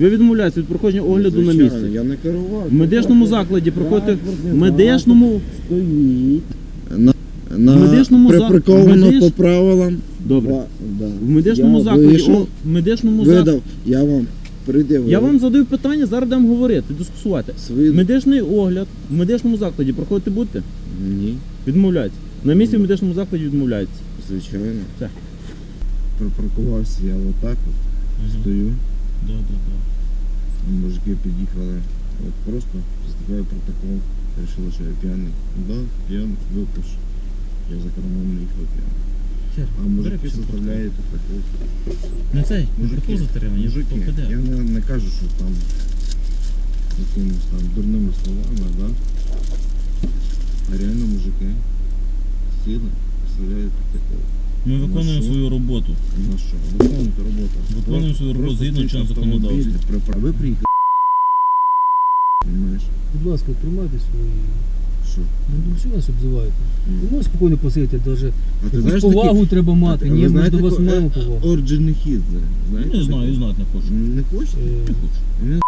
Ви відмовляєтеся від проходження огляду на Звичайно, місці. Я не керував. В медичному закладі проходите в медичному. стоїть. На, на медичному за- припарковано медич- по правилам. Добре. Ба- да. В медичному я закладі. вийшов, о, в медичному закладі. видав, я вам придивив. Я вам задаю питання, зараз будемо говорити, дискусувати. Свій... Медичний огляд в медичному закладі проходити будете? Ні, Відмовляється. На місці в медичному закладі відмовляється. звичайно. Все. Припаркувався я отак от, стою. Да, да, да. Мужики під'їхали. От просто составляю протокол. Решили, що я п'яний. Да, п'яний, випиш. Я за кермом не їхав п'яний. А мужики составляють протокол. Не цей, Мужики, протокол затримання, мужики, ППД. я не, не кажу, що там якимись там дурними словами, да? А реально мужики сіли, составляють протокол. Ми виконуємо що? свою роботу. На що? Виконуйте роботу. Виконуємо свою роботу згідно чинного законодавства. А ви приїхали. Понимаєш? Будь ласка, тримайте свої. Що? Ну що вас обзиваєте? Ну. Ви можете спокійно посидіти, даже якусь повагу такі- треба мати. А Ні, ми до вас маємо е, повагу. Орджини Хідзе. Знаєте? Не знаю, знати не хочу. Не хочете? Е, Не хочу.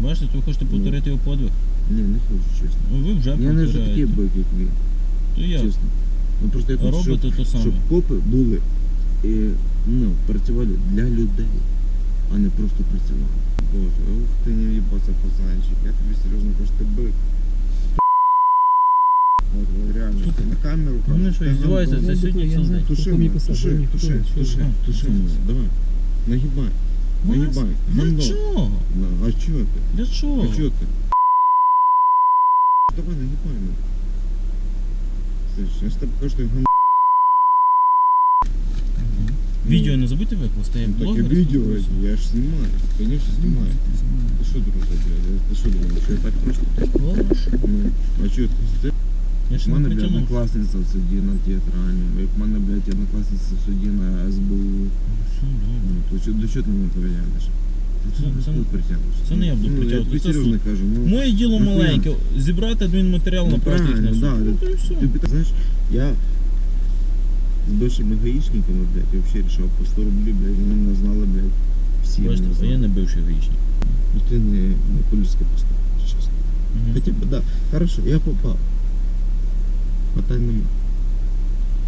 Бачите, ви хочете повторити його подвиг? Ні, не хочу, чесно. Ну, Ви вже Я не вже такий бик, як ви. То я Чесно. Ну просто я хочу, щоб, робите то саме. щоб копи були і, ну, працювали для людей, а не просто працювали. Боже, ух ти не в'їбаться пацанчик, я тобі серйозно кажу, ти бик. От, реально, ти на камеру Ну, вони кажеш, що, «Та іздіваються? гандон». Це сьогодні я не знаю, Туши мені мене, писав. туши, мені туши, хто? Туши? Туши мене, давай. Нагибай, нагибай. Для гандон. чого? Ну, А чого ти? Для чого? А чого ти? Давай нагибай мене. Слышь, я ж тебе кажу, що я гандон. Відео не забудьте викласти, я Таке блогер. відео, спілкуюся. я ж знімаю, конечно знімаю. Ти що, друже, блядь? Ти що думаєш, що я так просто? Хорошо. Ну, а чого ти? Це Я в ще не мене, блядь, притягнув. однокласниця в суді на театральному, як в мене, блядь, однокласниця в суді на СБУ. Ну, все, добре. Ну, то що, до чого ти мене притягнеш? Це- Ти це- це не я буду Ну, притягувати, це суд. кажу, ну, Моє діло нахуя? маленьке. Зібрати адмінматеріал, Ну, направити їх на правильно, суд. да. Ну, то і все. Тобі, знаєш, я з бившими гаїшниками, блядь, я взагалі рішав по 100 рублів, блядь, вони мене знали, блядь, всі Бачите, а знали. я не бивший гаїчник. Ну ти не, не поліцейське просто, чесно. Мгм. Хотя бы, да, хорошо, я попав. Питань нема.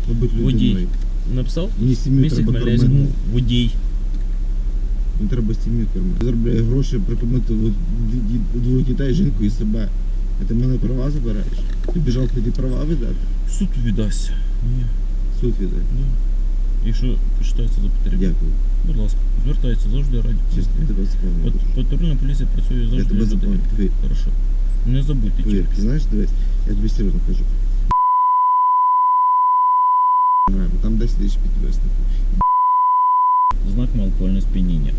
Побудь Водій. людиною. Написав? Мені сім'ю Місяць треба кормити. Водій. Мені треба сім'ю кормити. Я заробляю гроші прикормити двох- ді- двох дітей, жінку і себе. А ти в мене права забираєш? Ти біжав тоді права віддати? Суд віддасть. Ні. Суд віддай. Да. Якщо почитається за потрібно. Дякую. Будь ласка, звертайтеся завжди раді. Чесно, я тебе запевнив. Пат- Патрульна поліція працює завжди. Я тебе для людей. запевнив. Повір. Хорошо. Не забудьте Повір. тільки. Ти знаєш, дивись, я тобі серйозно кажу. Там 10 тисяч підвисників. На алкогольне сп'яніння.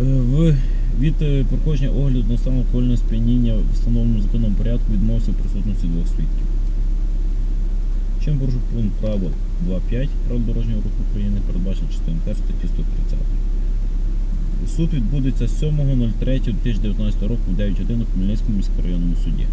Е, від проходження огляду на стан алкогольного сп'яніння в встановленому законом порядку відмовився в присутності двох свідків. Чим порушив пункт правил 2.5 правил дорожнього руху України передбачено частиною 1 статті 130. Суд відбудеться 7.03.2019 року в 9 годин у Хмельницькому міськрайонному суді.